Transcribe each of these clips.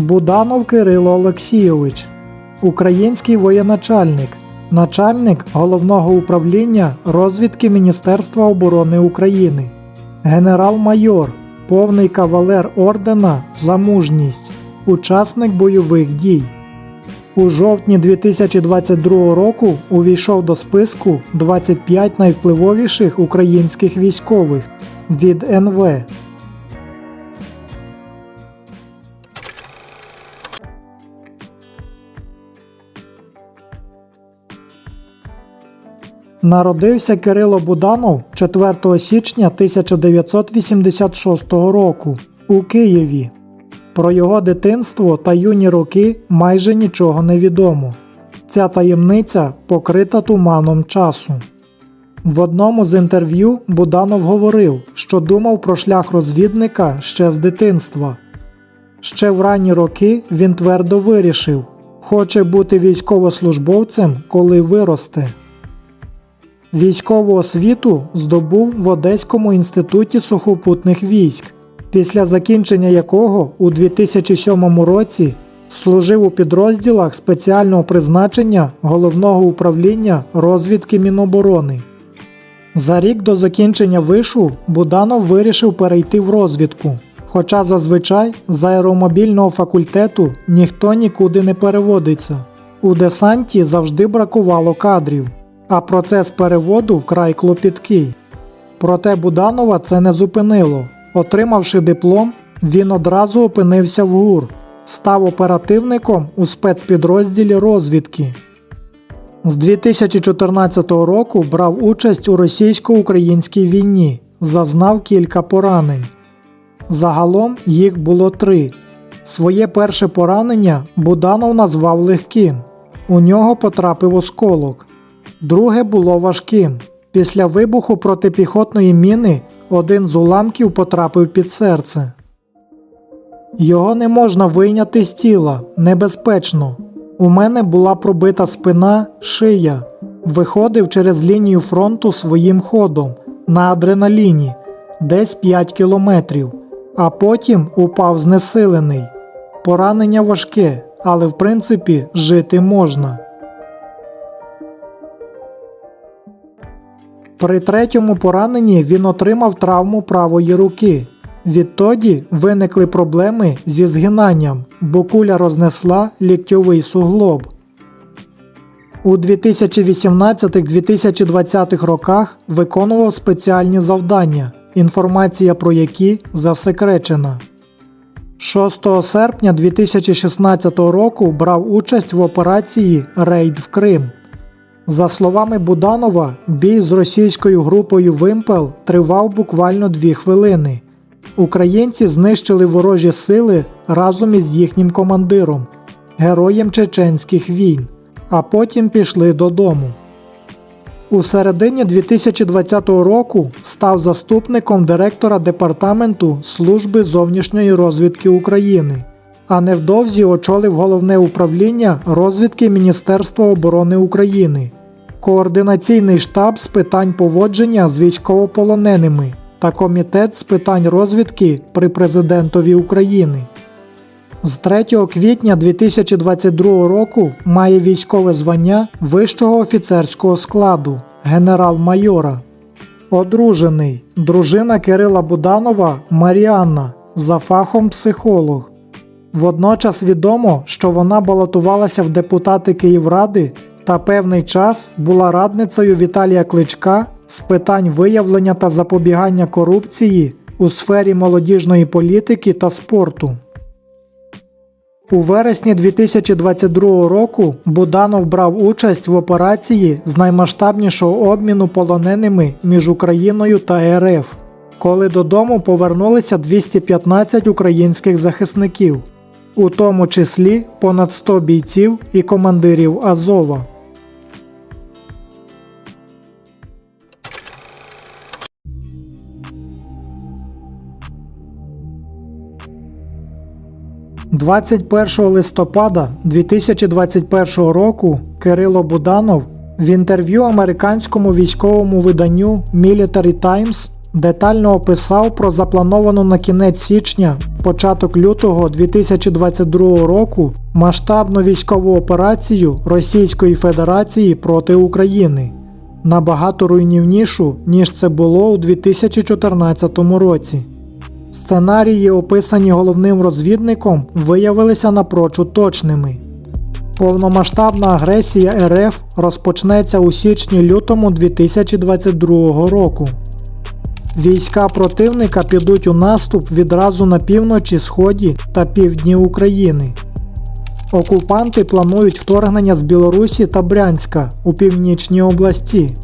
Буданов Кирило Олексійович, український воєначальник, начальник головного управління розвідки Міністерства оборони України, генерал-майор, повний кавалер ордена за мужність, учасник бойових дій. У жовтні 2022 року увійшов до списку 25 найвпливовіших українських військових від НВ. Народився Кирило Буданов 4 січня 1986 року у Києві. Про його дитинство та юні роки майже нічого не відомо. Ця таємниця покрита туманом часу. В одному з інтерв'ю Буданов говорив, що думав про шлях розвідника ще з дитинства. Ще в ранні роки він твердо вирішив, хоче бути військовослужбовцем, коли виросте. Військову освіту здобув в Одеському інституті сухопутних військ, після закінчення якого у 2007 році служив у підрозділах спеціального призначення Головного управління розвідки Міноборони. За рік до закінчення вишу Буданов вирішив перейти в розвідку. Хоча зазвичай з аеромобільного факультету ніхто нікуди не переводиться. У десанті завжди бракувало кадрів, а процес переводу вкрай клопіткий. Проте Буданова це не зупинило. Отримавши диплом, він одразу опинився в ГУР, став оперативником у спецпідрозділі розвідки. З 2014 року брав участь у російсько-українській війні, зазнав кілька поранень. Загалом їх було три. Своє перше поранення Буданов назвав легким. У нього потрапив осколок. Друге було важким. Після вибуху протипіхотної міни один з уламків потрапив під серце. Його не можна вийняти з тіла, небезпечно. У мене була пробита спина, шия. Виходив через лінію фронту своїм ходом на адреналіні десь 5 кілометрів, а потім упав знесилений. Поранення важке, але в принципі жити можна. При третьому пораненні він отримав травму правої руки. Відтоді виникли проблеми зі згинанням, бо куля рознесла ліктьовий суглоб. У 2018-2020 роках виконував спеціальні завдання, інформація про які засекречена. 6 серпня 2016 року брав участь в операції Рейд в Крим. За словами Буданова, бій з російською групою Вимпел тривав буквально дві хвилини. Українці знищили ворожі сили разом із їхнім командиром, героєм чеченських війн, а потім пішли додому. У середині 2020 року став заступником директора Департаменту Служби зовнішньої розвідки України, а невдовзі очолив головне управління розвідки Міністерства оборони України, координаційний штаб з питань поводження з військовополоненими та комітет з питань розвідки при президентові України. З 3 квітня 2022 року має військове звання вищого офіцерського складу генерал-майора. Одружений дружина Кирила Буданова Маріанна за фахом психолог. Водночас відомо, що вона балотувалася в депутати Київради та певний час була радницею Віталія Кличка з питань виявлення та запобігання корупції у сфері молодіжної політики та спорту. У вересні 2022 року Буданов брав участь в операції з наймасштабнішого обміну полоненими між Україною та РФ, коли додому повернулися 215 українських захисників, у тому числі понад 100 бійців і командирів Азова. – 21 листопада 2021 року Кирило Буданов в інтерв'ю американському військовому виданню Military Times детально описав про заплановану на кінець січня початок лютого 2022 року масштабну військову операцію Російської Федерації проти України набагато руйнівнішу, ніж це було у 2014 році. Сценарії, описані головним розвідником, виявилися напрочуд точними. Повномасштабна агресія РФ розпочнеться у січні-лютому 2022 року. Війська противника підуть у наступ відразу на півночі, сході та півдні України. Окупанти планують вторгнення з Білорусі та Брянська у північній області.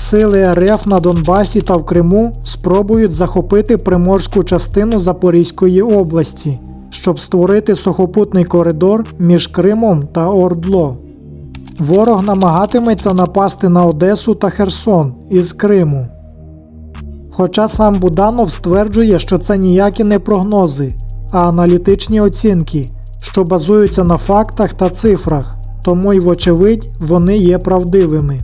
Сили РФ на Донбасі та в Криму спробують захопити приморську частину Запорізької області, щоб створити сухопутний коридор між Кримом та Ордло. Ворог намагатиметься напасти на Одесу та Херсон із Криму. Хоча сам Буданов стверджує, що це ніякі не прогнози, а аналітичні оцінки, що базуються на фактах та цифрах, тому й, вочевидь, вони є правдивими.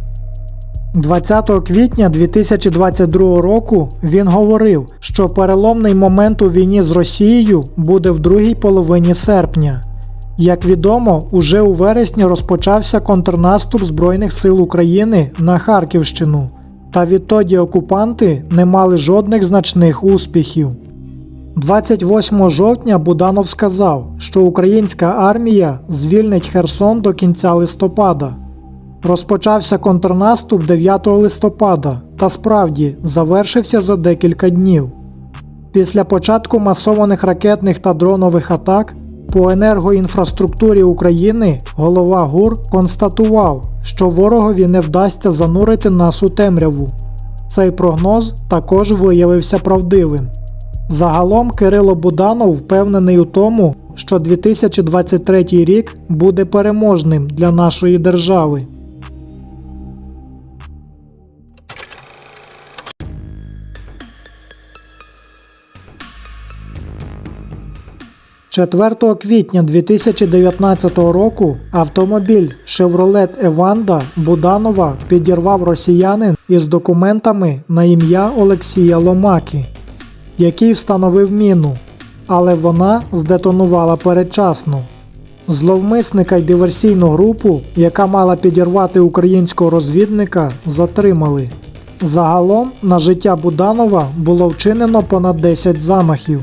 20 квітня 2022 року він говорив, що переломний момент у війні з Росією буде в другій половині серпня. Як відомо, уже у вересні розпочався контрнаступ Збройних сил України на Харківщину, та відтоді окупанти не мали жодних значних успіхів. 28 жовтня Буданов сказав, що українська армія звільнить Херсон до кінця листопада. Розпочався контрнаступ 9 листопада та справді завершився за декілька днів. Після початку масованих ракетних та дронових атак по енергоінфраструктурі України голова ГУР констатував, що ворогові не вдасться занурити нас у темряву. Цей прогноз також виявився правдивим. Загалом Кирило Буданов впевнений у тому, що 2023 рік буде переможним для нашої держави. Четвертого квітня 2019 року автомобіль Chevrolet Evanda Буданова підірвав росіянин із документами на ім'я Олексія Ломаки, який встановив міну, але вона здетонувала передчасно. Зловмисника й диверсійну групу, яка мала підірвати українського розвідника, затримали. Загалом на життя Буданова було вчинено понад 10 замахів.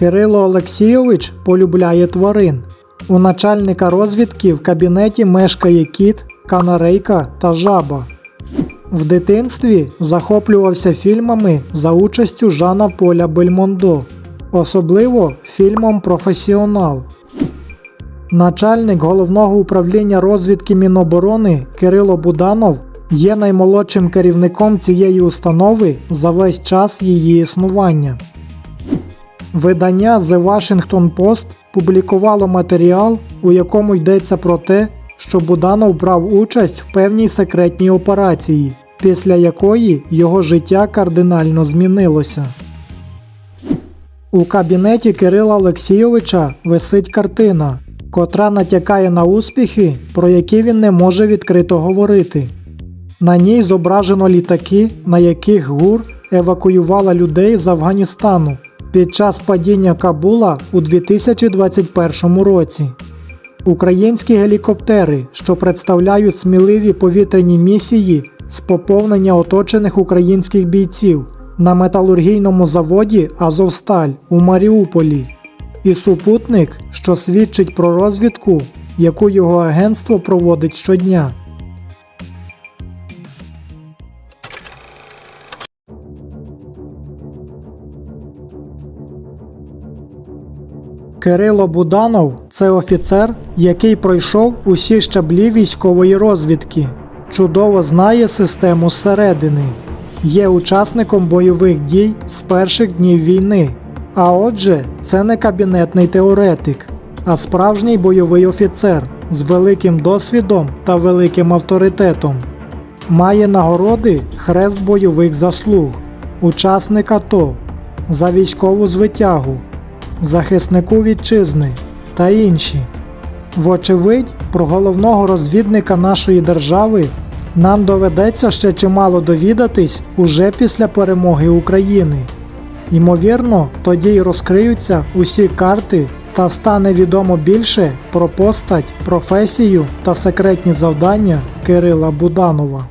Кирило Олексійович полюбляє тварин. У начальника розвідки в кабінеті мешкає кіт, канарейка та жаба. В дитинстві захоплювався фільмами за участю Жана Поля Бельмондо, особливо фільмом Професіонал. Начальник головного управління розвідки Міноборони Кирило Буданов є наймолодшим керівником цієї установи за весь час її існування. Видання The Washington Post публікувало матеріал, у якому йдеться про те, що Буданов брав участь в певній секретній операції, після якої його життя кардинально змінилося. У кабінеті Кирила Олексійовича висить картина, котра натякає на успіхи, про які він не може відкрито говорити. На ній зображено літаки, на яких ГУР евакуювала людей з Афганістану під час падіння Кабула у 2021 році. Українські гелікоптери, що представляють сміливі повітряні місії з поповнення оточених українських бійців на металургійному заводі Азовсталь у Маріуполі, і супутник, що свідчить про розвідку, яку його агентство проводить щодня. Кирило Буданов це офіцер, який пройшов усі щаблі військової розвідки, чудово знає систему зсередини, є учасником бойових дій з перших днів війни. А отже, це не кабінетний теоретик, а справжній бойовий офіцер з великим досвідом та великим авторитетом. Має нагороди Хрест бойових заслуг, учасник АТО за військову звитягу захиснику вітчизни та інші. Вочевидь, про головного розвідника нашої держави нам доведеться ще чимало довідатись уже після перемоги України. Ймовірно, тоді й розкриються усі карти та стане відомо більше про постать, професію та секретні завдання Кирила Буданова.